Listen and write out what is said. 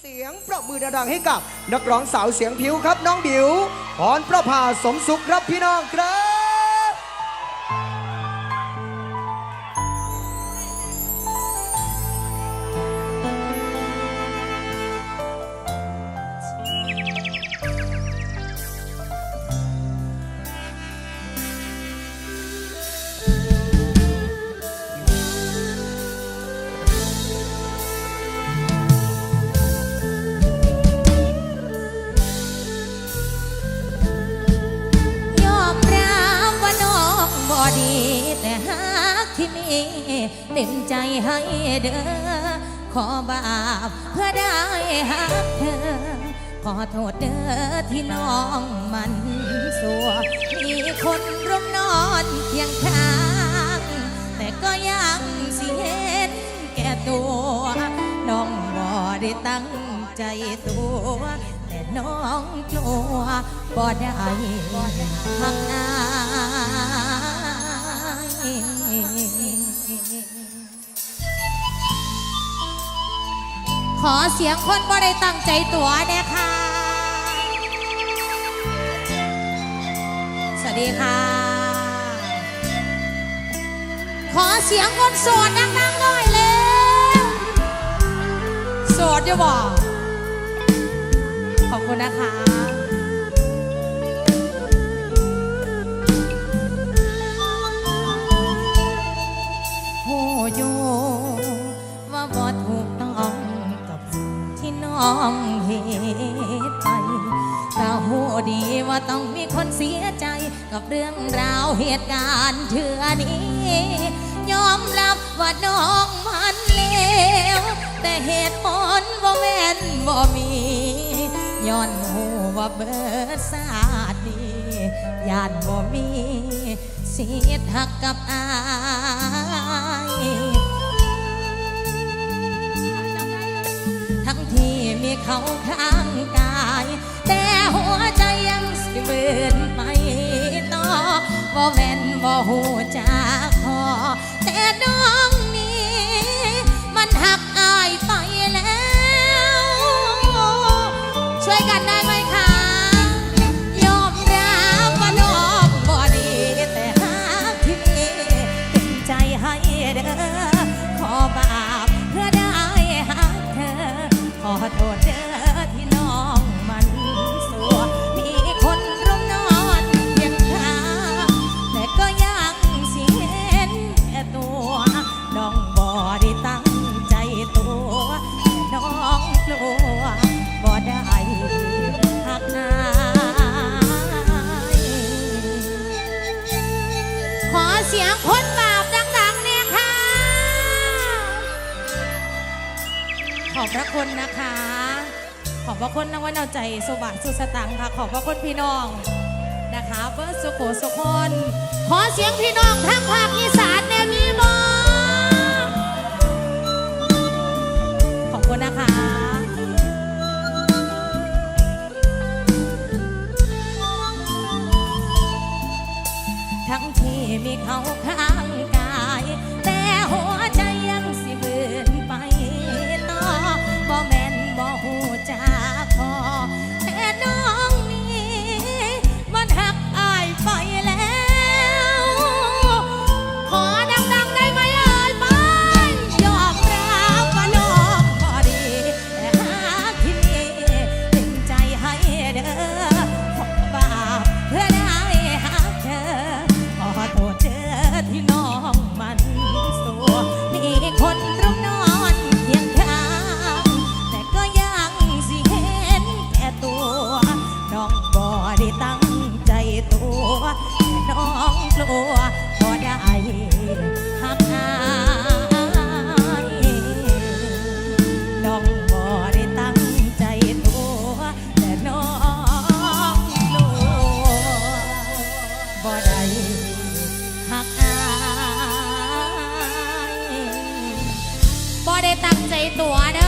เสียงปรบมือดังๆให้กับ นักร้องสาวเสียงผิวครับน้องบิวพรประภาสมสุขครับพี่น้องครับ แต่หากที่มีเต็มใจให้เด้อขอบาปเพื่อได้หักเธอ ขอโทษเด้อที่น้องมันสัวมีคนร่วมนอนเคียงข้าง แต่ก็ยังสิเห็นแก่ตัว น้องบ่ได้ตั้งใจตัว แต่น้องกลัวบ่ได้หักอา ขอเสียงคนบ่ได้ตั้งใจตัวเนี่ยค่ะสวัสดีค่ะ ขอเสียงคนโสดดังๆหน่อยเร็วโสดจะบอกขอบคุณนะคะ องเหตุไปแต่โหดีว่าต้องมีคนเสียใจกับเรื่องราวเหตุการณ์เทือนี้ ยอมรับว่าน้องมันเลวแต่เหตุผลว่าแม่นบ่ามีย้อนหูว่าเบิดสาดดีญาติบ่มีสิทธิ์หักกับอา ขาข้างกาย แต่หัวใจยังสิเบินไปต่อบ่แม่นบ่หูจากพอแต่น้องนี้มันหักอายไป สียงคนบาปดังๆเนี่ยค่ะ ขอบพระคุณนะคะ ขอบพระคุณนักวันเอาใจสุบะสุสตังค่ะ ขอบพระคุณพี่น้องนะคะเบิร์สุโขสุคนขอเสียงพี่น้องทั้งภาคอีสานเนี่ยมีบ่ ทั้งที่มีเขาข้าง น้องกลัวบ่ได้หักอายน้องบ่ได้ตั้งใจตัวแต่น้องกลัวบ่ได้หักอายบ่ได้ตั้งใจตัวเด้อ